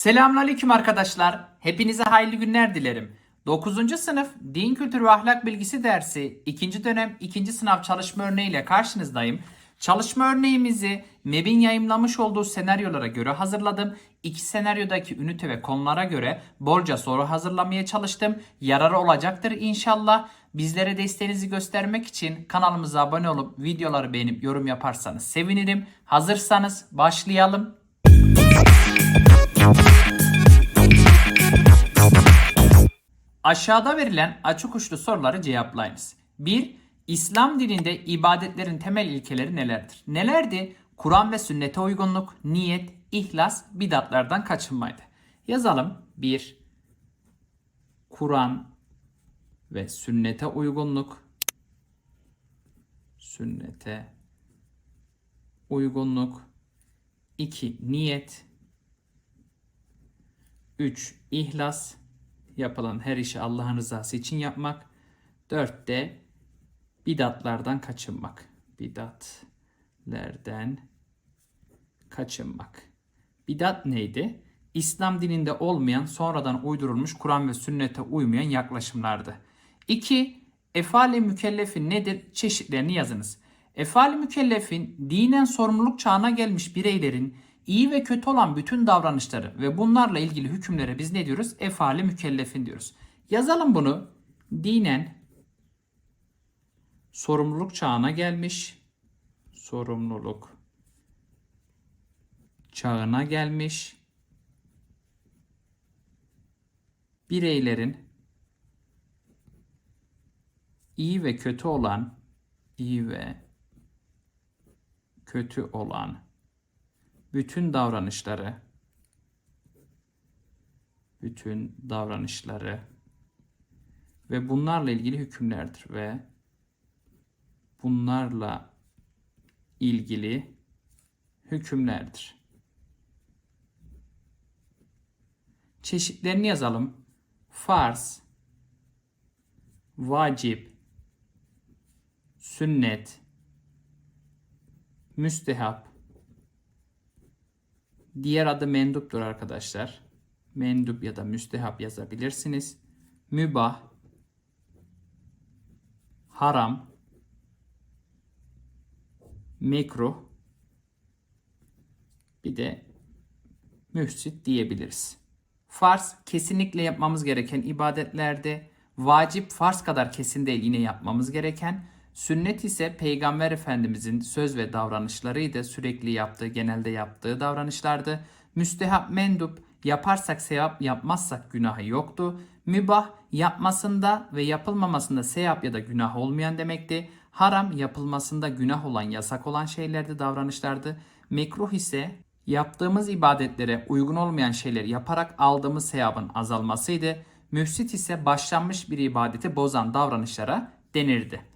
Selamünaleyküm arkadaşlar. Hepinize hayırlı günler dilerim. 9. sınıf Din Kültürü ve Ahlak Bilgisi dersi 2. dönem 2. sınav çalışma örneğiyle karşınızdayım. Çalışma örneğimizi MEB'in yayımlamış olduğu senaryolara göre hazırladım. İki senaryodaki ünite ve konulara göre bolca soru hazırlamaya çalıştım. Yararı olacaktır inşallah. Bizlere desteğinizi göstermek için kanalımıza abone olup videoları beğenip yorum yaparsanız sevinirim. Hazırsanız başlayalım. Aşağıda verilen açık uçlu soruları cevaplayınız. 1. İslam dininde ibadetlerin temel ilkeleri nelerdir? Nelerdi? Kur'an ve sünnete uygunluk, niyet, ihlas, bidatlardan kaçınmaydı. Yazalım. 1. Kur'an ve sünnete uygunluk. Sünnete uygunluk. 2. Niyet. 3. İhlas yapılan her işi Allah'ın rızası için yapmak. 4 de bidatlardan kaçınmak. Bidatlerden kaçınmak. Bidat neydi? İslam dininde olmayan, sonradan uydurulmuş Kur'an ve sünnete uymayan yaklaşımlardı. 2. Efali mükellefin nedir? Çeşitlerini yazınız. Efali mükellefin dinen sorumluluk çağına gelmiş bireylerin iyi ve kötü olan bütün davranışları ve bunlarla ilgili hükümlere biz ne diyoruz? Efali mükellefin diyoruz. Yazalım bunu. Dinen sorumluluk çağına gelmiş. Sorumluluk çağına gelmiş bireylerin iyi ve kötü olan iyi ve kötü olan bütün davranışları bütün davranışları ve bunlarla ilgili hükümlerdir ve bunlarla ilgili hükümlerdir. Çeşitlerini yazalım. Farz, vacip, sünnet, müstehap, diğer adı menduptur arkadaşlar. Mendup ya da müstehap yazabilirsiniz. Mübah, haram, mekruh, bir de mühsit diyebiliriz. Farz kesinlikle yapmamız gereken ibadetlerde, vacip farz kadar kesin değil yine yapmamız gereken, sünnet ise Peygamber Efendimizin söz ve davranışlarıydı, sürekli yaptığı, genelde yaptığı davranışlardı. Müstehap mendup yaparsak sevap, yapmazsak günahı yoktu. Mübah yapmasında ve yapılmamasında sevap ya da günah olmayan demekti. Haram yapılmasında günah olan, yasak olan şeylerdi, davranışlardı. Mekruh ise yaptığımız ibadetlere uygun olmayan şeyleri yaparak aldığımız sevabın azalmasıydı. Müfsit ise başlanmış bir ibadeti bozan davranışlara denirdi.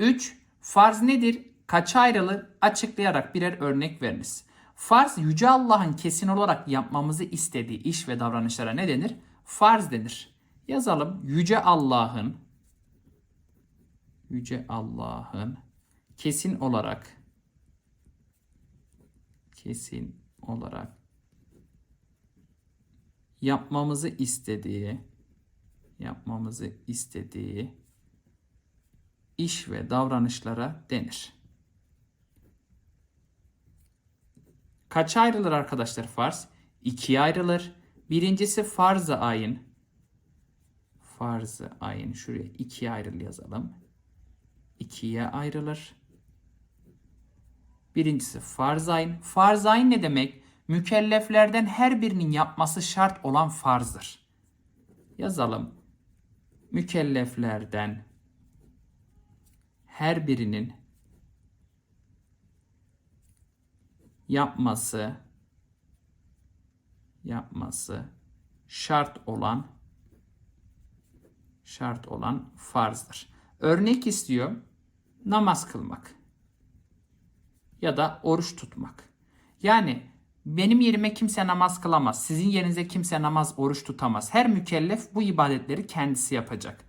3. Farz nedir? Kaça ayrılır? Açıklayarak birer örnek veriniz. Farz Yüce Allah'ın kesin olarak yapmamızı istediği iş ve davranışlara ne denir? Farz denir. Yazalım. Yüce Allah'ın Yüce Allah'ın kesin olarak kesin olarak yapmamızı istediği yapmamızı istediği iş ve davranışlara denir. Kaça ayrılır arkadaşlar farz? İkiye ayrılır. Birincisi farz-ı ayın. Farz-ı ayın. Şuraya ikiye ayrıl yazalım. İkiye ayrılır. Birincisi farz-ı ayın. Farz-ı ayın ne demek? Mükelleflerden her birinin yapması şart olan farzdır. Yazalım. Mükelleflerden her birinin yapması yapması şart olan şart olan farzdır. Örnek istiyor. Namaz kılmak ya da oruç tutmak. Yani benim yerime kimse namaz kılamaz. Sizin yerinize kimse namaz, oruç tutamaz. Her mükellef bu ibadetleri kendisi yapacak.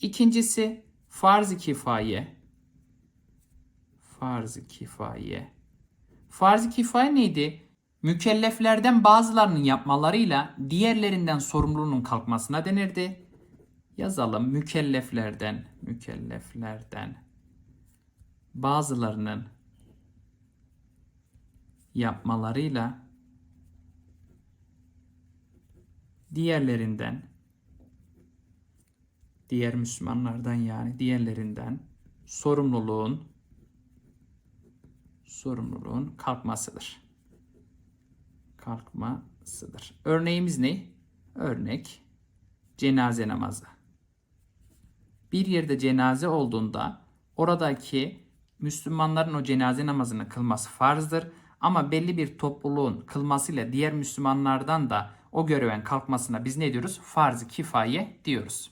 İkincisi farz-ı kifaye. Farz-ı kifaye. Farz-ı kifaye neydi? Mükelleflerden bazılarının yapmalarıyla diğerlerinden sorumluluğunun kalkmasına denirdi. Yazalım mükelleflerden, mükelleflerden bazılarının yapmalarıyla diğerlerinden diğer Müslümanlardan yani diğerlerinden sorumluluğun sorumluluğun kalkmasıdır. Kalkmasıdır. Örneğimiz ne? Örnek cenaze namazı. Bir yerde cenaze olduğunda oradaki Müslümanların o cenaze namazını kılması farzdır. Ama belli bir topluluğun kılmasıyla diğer Müslümanlardan da o göreven kalkmasına biz ne diyoruz? Farz-ı kifaye diyoruz.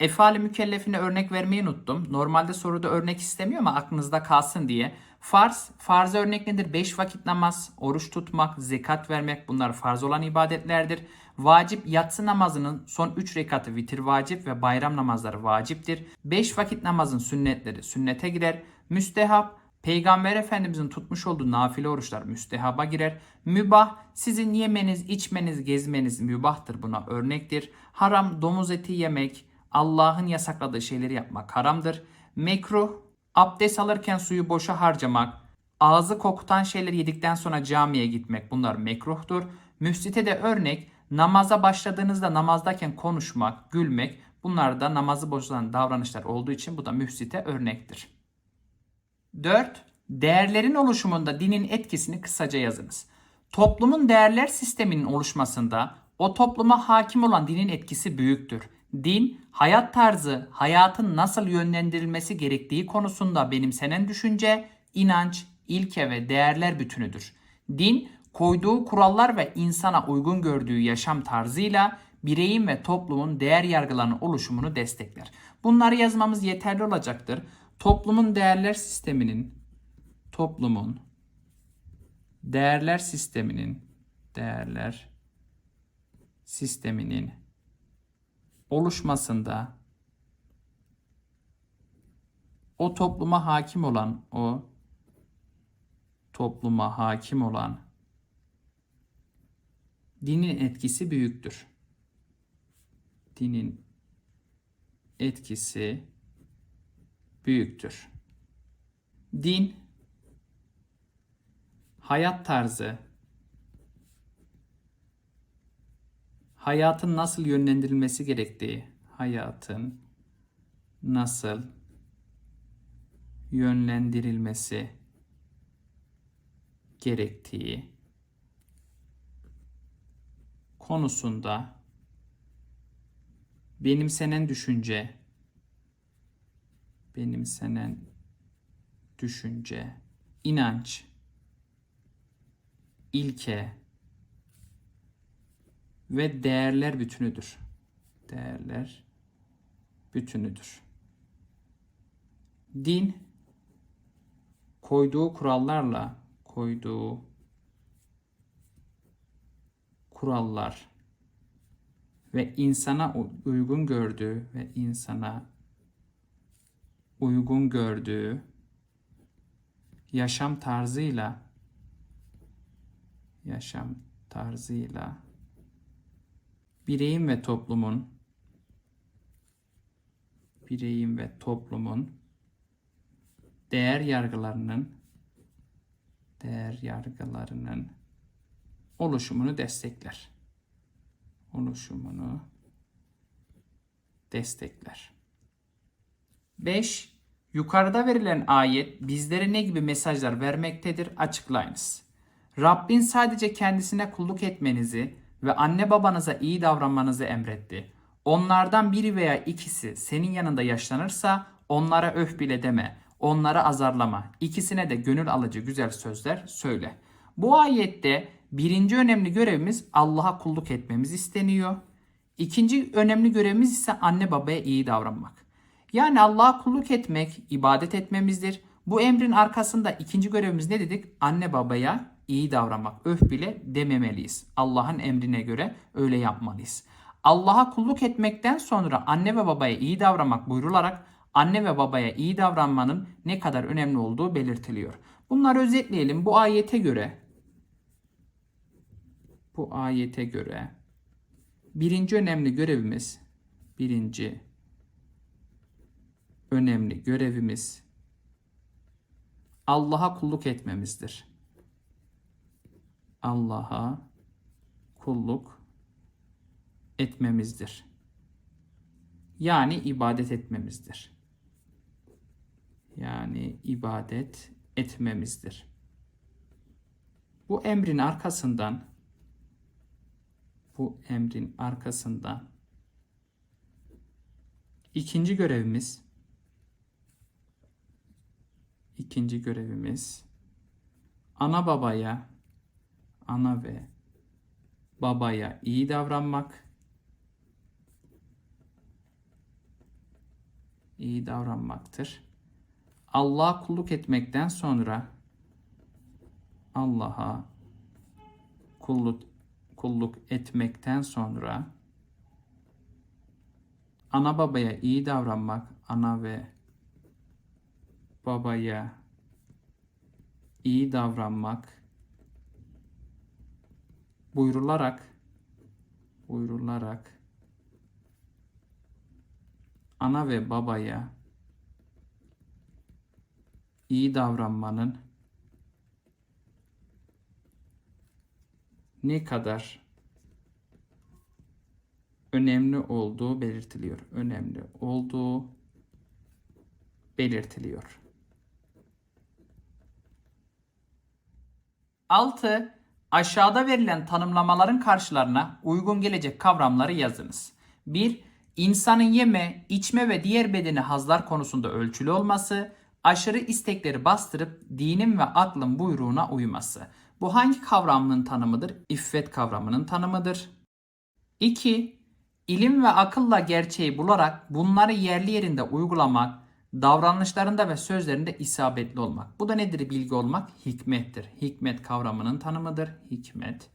Efali mükellefine örnek vermeyi unuttum. Normalde soruda örnek istemiyor ama aklınızda kalsın diye. Farz, farz örnek nedir? 5 vakit namaz, oruç tutmak, zekat vermek bunlar farz olan ibadetlerdir. Vacip yatsı namazının son 3 rekatı vitir vacip ve bayram namazları vaciptir. 5 vakit namazın sünnetleri sünnete girer. Müstehap, Peygamber Efendimizin tutmuş olduğu nafile oruçlar müstehaba girer. Mübah, sizin yemeniz, içmeniz, gezmeniz mübahtır buna örnektir. Haram, domuz eti yemek, Allah'ın yasakladığı şeyleri yapmak haramdır. Mekruh, abdest alırken suyu boşa harcamak, ağzı kokutan şeyleri yedikten sonra camiye gitmek bunlar mekruhtur. Müfsite de örnek namaza başladığınızda namazdayken konuşmak, gülmek bunlar da namazı bozan davranışlar olduğu için bu da müfsite örnektir. 4. Değerlerin oluşumunda dinin etkisini kısaca yazınız. Toplumun değerler sisteminin oluşmasında o topluma hakim olan dinin etkisi büyüktür. Din, hayat tarzı, hayatın nasıl yönlendirilmesi gerektiği konusunda benimsenen düşünce, inanç, ilke ve değerler bütünüdür. Din, koyduğu kurallar ve insana uygun gördüğü yaşam tarzıyla bireyin ve toplumun değer yargılarının oluşumunu destekler. Bunları yazmamız yeterli olacaktır. Toplumun değerler sisteminin toplumun değerler sisteminin değerler sisteminin oluşmasında o topluma hakim olan o topluma hakim olan dinin etkisi büyüktür. Dinin etkisi büyüktür. Din hayat tarzı hayatın nasıl yönlendirilmesi gerektiği, hayatın nasıl yönlendirilmesi gerektiği konusunda benimsenen düşünce benimsenen düşünce, inanç, ilke ve değerler bütünüdür. Değerler bütünüdür. Din koyduğu kurallarla koyduğu kurallar ve insana uygun gördüğü ve insana uygun gördüğü yaşam tarzıyla yaşam tarzıyla bireyin ve toplumun bireyin ve toplumun değer yargılarının değer yargılarının oluşumunu destekler. Oluşumunu destekler. 5. Yukarıda verilen ayet bizlere ne gibi mesajlar vermektedir? Açıklayınız. Rabbin sadece kendisine kulluk etmenizi ve anne babanıza iyi davranmanızı emretti. Onlardan biri veya ikisi senin yanında yaşlanırsa onlara öf bile deme, onlara azarlama, ikisine de gönül alıcı güzel sözler söyle. Bu ayette birinci önemli görevimiz Allah'a kulluk etmemiz isteniyor. İkinci önemli görevimiz ise anne babaya iyi davranmak. Yani Allah'a kulluk etmek, ibadet etmemizdir. Bu emrin arkasında ikinci görevimiz ne dedik? Anne babaya iyi davranmak. Öf bile dememeliyiz. Allah'ın emrine göre öyle yapmalıyız. Allah'a kulluk etmekten sonra anne ve babaya iyi davranmak buyrularak anne ve babaya iyi davranmanın ne kadar önemli olduğu belirtiliyor. Bunları özetleyelim. Bu ayete göre bu ayete göre birinci önemli görevimiz birinci önemli görevimiz Allah'a kulluk etmemizdir. Allah'a kulluk etmemizdir. Yani ibadet etmemizdir. Yani ibadet etmemizdir. Bu emrin arkasından bu emrin arkasından ikinci görevimiz ikinci görevimiz ana babaya ana ve babaya iyi davranmak iyi davranmaktır. Allah'a kulluk etmekten sonra Allah'a kulluk kulluk etmekten sonra ana babaya iyi davranmak, ana ve babaya iyi davranmak buyrularak buyrularak ana ve babaya iyi davranmanın ne kadar önemli olduğu belirtiliyor. Önemli olduğu belirtiliyor. 6. Aşağıda verilen tanımlamaların karşılarına uygun gelecek kavramları yazınız. 1. İnsanın yeme, içme ve diğer bedeni hazlar konusunda ölçülü olması, aşırı istekleri bastırıp dinin ve aklın buyruğuna uyması. Bu hangi kavramın tanımıdır? İffet kavramının tanımıdır. 2. İlim ve akılla gerçeği bularak bunları yerli yerinde uygulamak, davranışlarında ve sözlerinde isabetli olmak. Bu da nedir bilgi olmak? Hikmettir. Hikmet kavramının tanımıdır. Hikmet.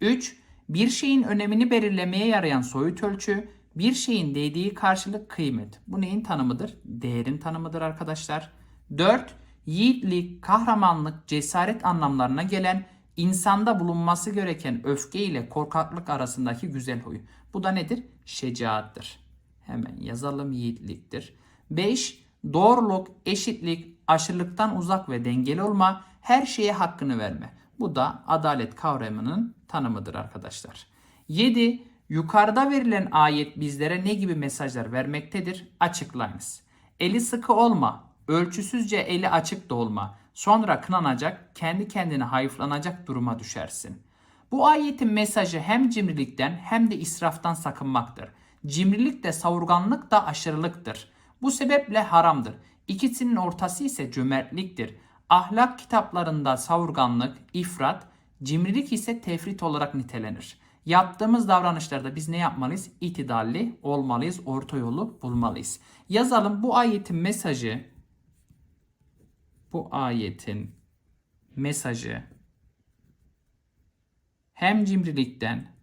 3. Bir şeyin önemini belirlemeye yarayan soyut ölçü, bir şeyin değdiği karşılık kıymet. Bu neyin tanımıdır? Değerin tanımıdır arkadaşlar. 4. Yiğitlik, kahramanlık, cesaret anlamlarına gelen insanda bulunması gereken öfke ile korkaklık arasındaki güzel huy. Bu da nedir? Şecaattır. Hemen yazalım yiğitliktir. 5. Doğruluk, eşitlik, aşırılıktan uzak ve dengeli olma, her şeye hakkını verme. Bu da adalet kavramının tanımıdır arkadaşlar. 7. Yukarıda verilen ayet bizlere ne gibi mesajlar vermektedir? Açıklayınız. Eli sıkı olma, ölçüsüzce eli açık da olma. Sonra kınanacak, kendi kendine hayıflanacak duruma düşersin. Bu ayetin mesajı hem cimrilikten hem de israftan sakınmaktır. Cimrilik de savurganlık da aşırılıktır. Bu sebeple haramdır. İkisinin ortası ise cömertliktir. Ahlak kitaplarında savurganlık, ifrat, cimrilik ise tefrit olarak nitelenir. Yaptığımız davranışlarda biz ne yapmalıyız? İtidalli olmalıyız, orta yolu bulmalıyız. Yazalım bu ayetin mesajı bu ayetin mesajı hem cimrilikten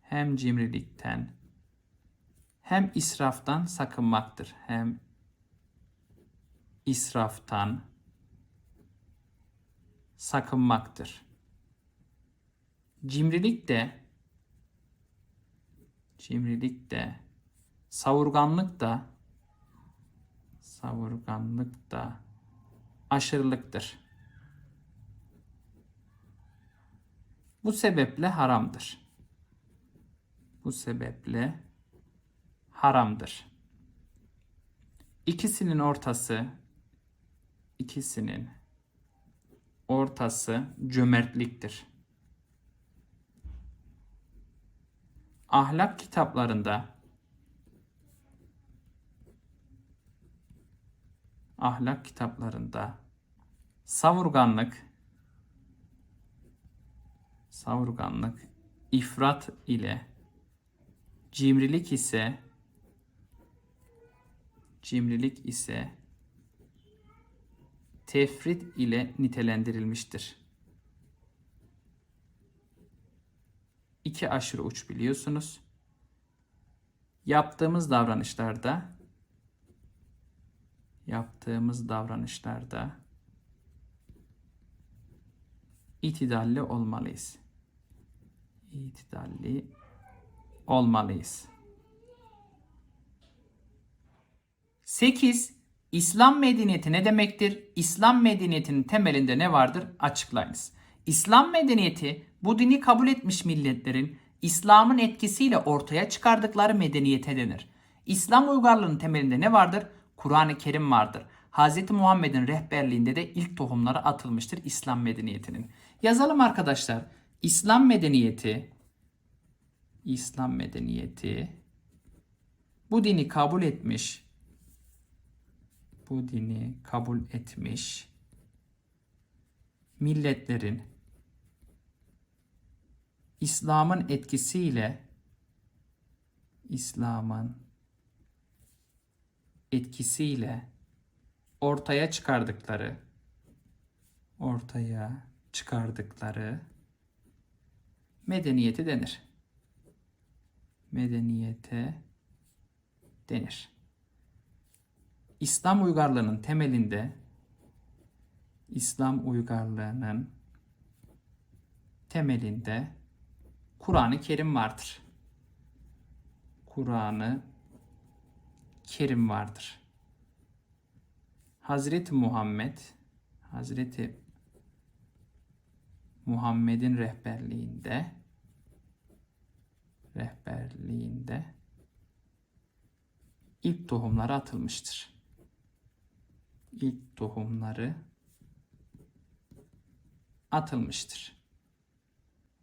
hem cimrilikten hem israftan sakınmaktır. Hem israftan sakınmaktır. Cimrilik de cimrilik de savurganlık da savurganlık da aşırılıktır. Bu sebeple haramdır. Bu sebeple haramdır. İkisinin ortası ikisinin ortası cömertliktir. Ahlak kitaplarında ahlak kitaplarında savurganlık savurganlık ifrat ile cimrilik ise cimrilik ise tefrit ile nitelendirilmiştir. İki aşırı uç biliyorsunuz. Yaptığımız davranışlarda yaptığımız davranışlarda itidalli olmalıyız. İtidalli olmalıyız. 8. İslam medeniyeti ne demektir? İslam medeniyetinin temelinde ne vardır? Açıklayınız. İslam medeniyeti bu dini kabul etmiş milletlerin İslam'ın etkisiyle ortaya çıkardıkları medeniyete denir. İslam uygarlığının temelinde ne vardır? Kur'an-ı Kerim vardır. Hz. Muhammed'in rehberliğinde de ilk tohumları atılmıştır İslam medeniyetinin. Yazalım arkadaşlar. İslam medeniyeti İslam medeniyeti bu dini kabul etmiş bu dini kabul etmiş milletlerin İslam'ın etkisiyle İslam'ın etkisiyle ortaya çıkardıkları ortaya çıkardıkları medeniyeti denir. Medeniyete denir. İslam uygarlığının temelinde İslam uygarlığının temelinde Kur'an-ı Kerim vardır. Kur'an-ı Kerim vardır. Hazreti Muhammed Hazreti Muhammed'in rehberliğinde rehberliğinde ilk tohumları atılmıştır. İlk tohumları atılmıştır.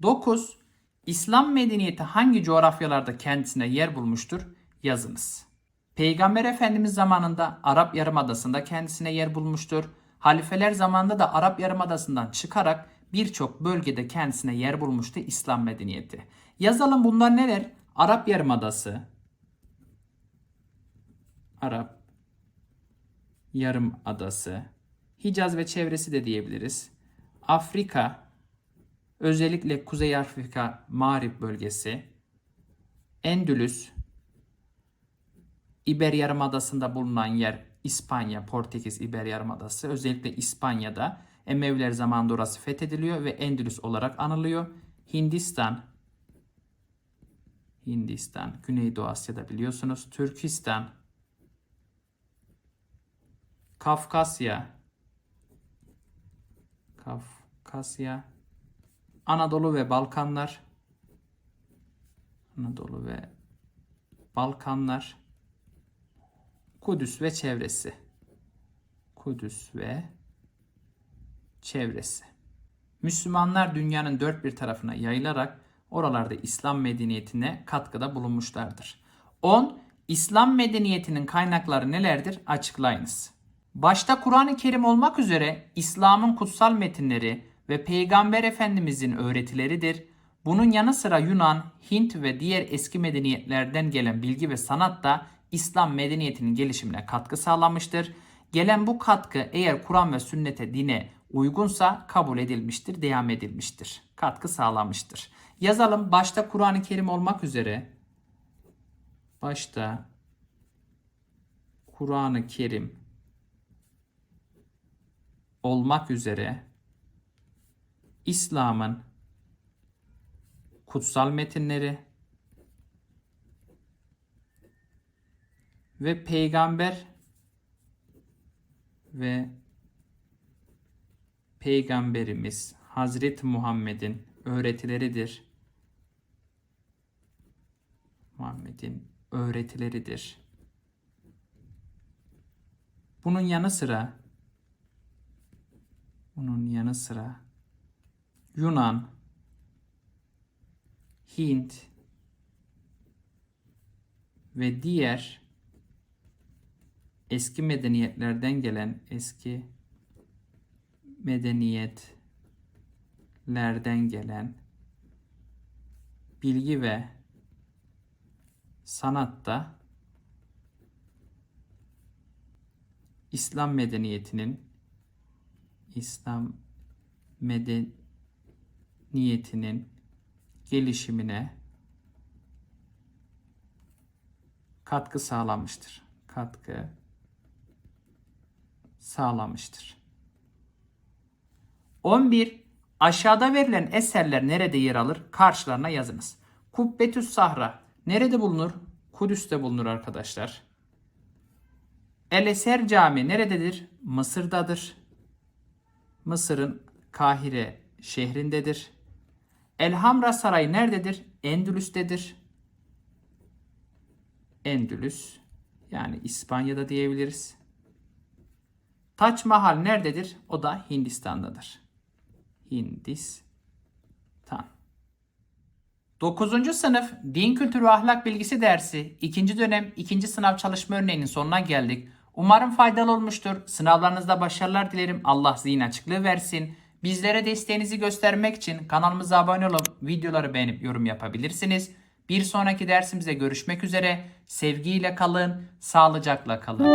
9. İslam medeniyeti hangi coğrafyalarda kendisine yer bulmuştur? Yazınız. Peygamber Efendimiz zamanında Arap Yarımadası'nda kendisine yer bulmuştur. Halifeler zamanında da Arap Yarımadası'ndan çıkarak birçok bölgede kendisine yer bulmuştu İslam medeniyeti. Yazalım bunlar neler? Arap Yarımadası, Arap Yarımadası, Hicaz ve çevresi de diyebiliriz. Afrika, özellikle Kuzey Afrika Mağrip bölgesi, Endülüs, İber Yarımadası'nda bulunan yer İspanya, Portekiz İber Yarımadası. Özellikle İspanya'da Emeviler zamanında orası fethediliyor ve Endülüs olarak anılıyor. Hindistan, Hindistan, Güneydoğu Asya'da biliyorsunuz. Türkistan, Kafkasya, Kafkasya, Anadolu ve Balkanlar, Anadolu ve Balkanlar, Kudüs ve çevresi. Kudüs ve çevresi. Müslümanlar dünyanın dört bir tarafına yayılarak oralarda İslam medeniyetine katkıda bulunmuşlardır. 10. İslam medeniyetinin kaynakları nelerdir? Açıklayınız. Başta Kur'an-ı Kerim olmak üzere İslam'ın kutsal metinleri ve Peygamber Efendimizin öğretileridir. Bunun yanı sıra Yunan, Hint ve diğer eski medeniyetlerden gelen bilgi ve sanat da İslam medeniyetinin gelişimine katkı sağlamıştır. Gelen bu katkı eğer Kur'an ve sünnete dine uygunsa kabul edilmiştir, devam edilmiştir. Katkı sağlamıştır. Yazalım başta Kur'an-ı Kerim olmak üzere başta Kur'an-ı Kerim olmak üzere İslam'ın kutsal metinleri ve peygamber ve peygamberimiz Hazreti Muhammed'in öğretileridir. Muhammed'in öğretileridir. Bunun yanı sıra bunun yanı sıra Yunan, Hint ve diğer eski medeniyetlerden gelen eski medeniyetlerden gelen bilgi ve sanatta İslam medeniyetinin İslam medeniyetinin gelişimine katkı sağlamıştır. Katkı sağlamıştır. 11. Aşağıda verilen eserler nerede yer alır? Karşılarına yazınız. Kubbetüs Sahra nerede bulunur? Kudüs'te bulunur arkadaşlar. El Eser Camii nerededir? Mısır'dadır. Mısır'ın Kahire şehrindedir. Elhamra Sarayı nerededir? Endülüs'tedir. Endülüs yani İspanya'da diyebiliriz. Taç Mahal nerededir? O da Hindistan'dadır. Hindistan. 9. sınıf Din Kültürü Ahlak Bilgisi dersi 2. dönem 2. sınav çalışma örneğinin sonuna geldik. Umarım faydalı olmuştur. Sınavlarınızda başarılar dilerim. Allah zihin açıklığı versin. Bizlere desteğinizi göstermek için kanalımıza abone olup videoları beğenip yorum yapabilirsiniz. Bir sonraki dersimizde görüşmek üzere. Sevgiyle kalın, sağlıcakla kalın.